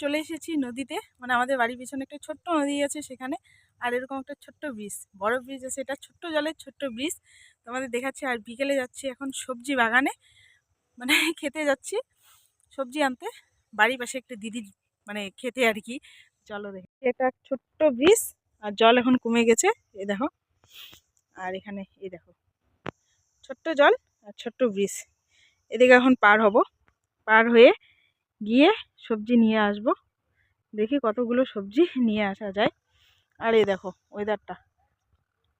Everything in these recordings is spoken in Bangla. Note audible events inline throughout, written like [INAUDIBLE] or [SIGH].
চলে এসেছি নদীতে। মানে আমাদের বাড়ির পিছনে একটা ছোট্ট নদী আছে সেখানে। আর এরকম একটা ছোট্ট ব্রিজ, বড় ব্রিজ আছে। এটা ছোট্ট জলের ছোট্ট ব্রিজ। তোমাদের দেখাচ্ছি, আর বিকেলে যাচ্ছি এখন সবজি বাগানে। মানে [LAUGHS] খেতে যাচ্ছি সবজি আনতে। বাড়ির পাশে একটা দিদির মানে খেতে আর কি। চলো দেখি। এটা ছোট্ট ব্রিজ, আর জল এখন কমে গেছে। এ দেখো। আর এখানে, এই দেখো। ছোট্ট জল আর ছোট্ট ব্রিজ। এদিকে এখন পার হব। পার হয়ে গিয়ে সবজি নিয়ে আসব। দেখি কতগুলো সবজি নিয়ে আসা যায়। আর এই দেখো ওয়েদারটা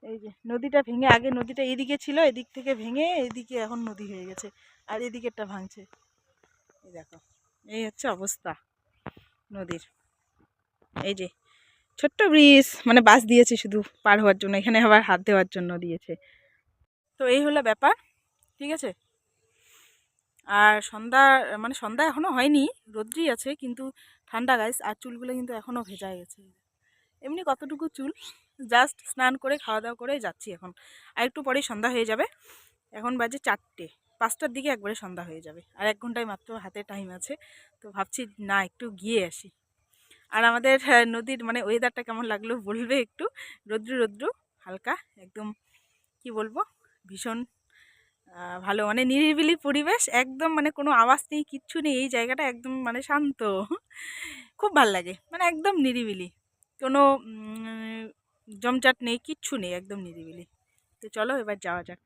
এই যে, নদীটা ভেঙে, আগে নদীটা এদিকে ছিল, এদিক থেকে ভেঙে, এদিকে এখন নদী হয়ে গেছে, আর এদিকেরটা ভাঙছে। এই দেখো, এই হচ্ছে অবস্থা নদীর। এই যে, ছোট্ট ব্রিজ মানে বাস দিয়েছে শুধু পার হওয়ার জন্য, এখানে আবার হাত দেওয়ার জন্য দিয়েছে। তো এই হলো ব্যাপার, ঠিক আছে? আর সন্ধ্যা মানে সন্ধ্যা এখনও হয়নি রোদ্রি আছে কিন্তু ঠান্ডা গাইস আর চুলগুলো কিন্তু এখনও ভেজা গেছে। এমনি কতটুকু চুল জাস্ট স্নান করে খাওয়া দাওয়া করে যাচ্ছি এখন। আর একটু পরেই সন্ধ্যা হয়ে যাবে। এখন বাজে চারটে পাঁচটার দিকে একবারে সন্ধ্যা হয়ে যাবে। আর এক ঘন্টায় মাত্র হাতে টাইম আছে তো ভাবছি না একটু গিয়ে আসি। আর আমাদের হ্যাঁ, নদীর মানে ওয়েদারটা কেমন লাগল বলবে একটু? রৌদ্রু রৌদ্রু হালকা একদম কি বলব ভীষণ ভালো মানে নিরিবিলি পরিবেশ, একদম মানে কোনো আওয়াজ নেই, কিচ্ছু নেই, এই জায়গাটা একদম মানে শান্ত। খুব ভালো লাগে মানে একদম নিরিবিলি। কোনো জমজাট নেই, কিচ্ছু নেই, একদম নিরিবিলি। তো চলো এবার যাওয়া যাক।